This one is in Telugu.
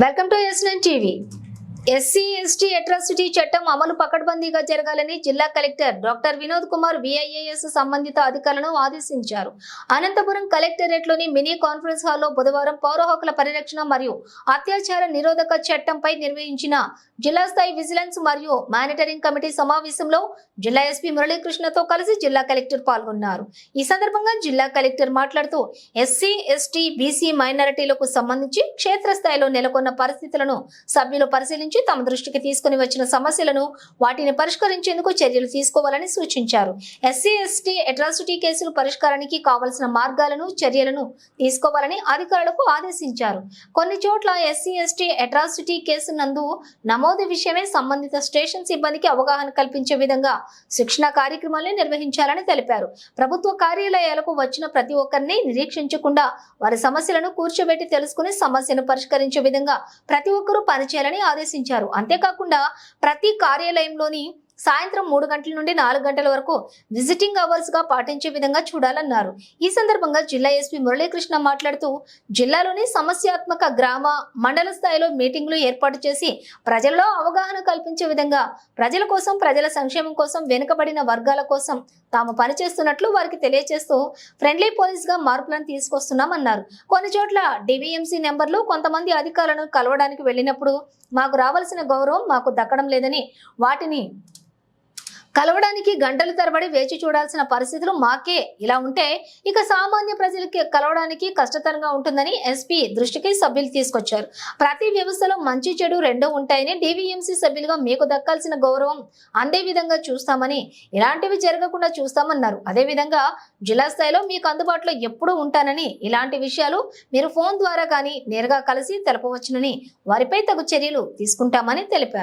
Welcome to ASNN TV. SC ST atrocity చట్టం అమలు పకడ్బందీగా జరగాలని జిల్లా కలెక్టర్ డాక్టర్ వినోద్ కుమార్ విఐఏఎస్ సంబంధిత అధికారులను ఆదేశించారు. అనంతపురం కలెక్టరేట్లోని మినీ కాన్ఫరెన్స్ హాల్లో బుధవారం పౌర హక్కుల పరిరక్షణ మరియు అత్యాచార నిరోధక చట్టంపై నిర్వహించిన జిల్లా స్థాయి విజిలెన్స్ మరియు మానిటరింగ్ కమిటీ సమావేశంలో జిల్లా ఎస్పీ మురళీకృష్ణతో కలిసి జిల్లా కలెక్టర్ పాల్గొన్నారు. ఈ సందర్భంగా జిల్లా కలెక్టర్ మాట్లాడుతూ ఎస్సీ ఎస్టీ బీసీ మైనారిటీలకు సంబంధించి క్షేత్రస్థాయిలో నెలకొన్న పరిస్థితులను సభ్యులు పరిశీలించి తమ దృష్టికి తీసుకుని వచ్చిన సమస్యలను వాటిని పరిష్కరించేందుకు చర్యలు తీసుకోవాలని సూచించారు. ఎస్సీ ఎస్టీ అట్రాసిటీ కేసులు పరిష్కారానికి కావలసిన మార్గాలను చర్యలను తీసుకోవాలని అధికారులకు ఆదేశించారు. కొన్ని చోట్ల ఎస్సీ ఎస్టీ అట్రాసిటీ కేసు నందు నమోదు విషయమే సంబంధిత స్టేషన్ సిబ్బందికి అవగాహన కల్పించే విధంగా శిక్షణ కార్యక్రమాలను నిర్వహించాలని తెలిపారు. ప్రభుత్వ కార్యాలయాలకు వచ్చిన ప్రతి ఒక్కరిని నిరీక్షించకుండా వారి సమస్యలను కూర్చోబెట్టి తెలుసుకుని సమస్యను పరిష్కరించే విధంగా ప్రతి ఒక్కరూ పనిచేయాలని ఆదేశించారు. అంతేకాకుండా ప్రతి కార్యాలయంలోని సాయంత్రం మూడు గంటల నుండి నాలుగు గంటల వరకు విజిటింగ్ అవర్స్గా పాటించే విధంగా చూడాలన్నారు. ఈ సందర్భంగా జిల్లా ఎస్పీ మురళీకృష్ణ మాట్లాడుతూ జిల్లాలోని సమస్యాత్మక గ్రామ మండల స్థాయిలో మీటింగ్లు ఏర్పాటు చేసి ప్రజల్లో అవగాహన కల్పించే విధంగా ప్రజల కోసం ప్రజల సంక్షేమం కోసం వెనుకబడిన వర్గాల కోసం తాము పనిచేస్తున్నట్లు వారికి తెలియజేస్తూ ఫ్రెండ్లీ పోలీస్గా మార్పులను తీసుకొస్తున్నామన్నారు. కొన్ని చోట్ల డివిఎంసీ నెంబర్లు కొంతమంది అధికారులను కలవడానికి వెళ్ళినప్పుడు మాకు రావాల్సిన గౌరవం మాకు దక్కడం లేదని వాటిని కలవడానికి గంటలు తరబడి వేచి చూడాల్సిన పరిస్థితులు మాకే. ఇలా ఉంటే ఇక సామాన్య ప్రజలకి కలవడానికి కష్టతరంగా ఉంటుందని ఎస్పీ దృష్టికి సభ్యులు తీసుకొచ్చారు. ప్రతి వ్యవస్థలో మంచి చెడు రెండూ ఉంటాయని డివిఎంసీ సభ్యులుగా మీకు దక్కాల్సిన గౌరవం అందే విధంగా చూస్తామని ఇలాంటివి జరగకుండా చూస్తామన్నారు. అదేవిధంగా జిల్లా స్థాయిలో మీకు అందుబాటులో ఎప్పుడూ ఉంటానని ఇలాంటి విషయాలు మీరు ఫోన్ ద్వారా కానీ నేరుగా కలిసి తెలపవచ్చునని వారిపై తగు చర్యలు తీసుకుంటామని తెలిపారు.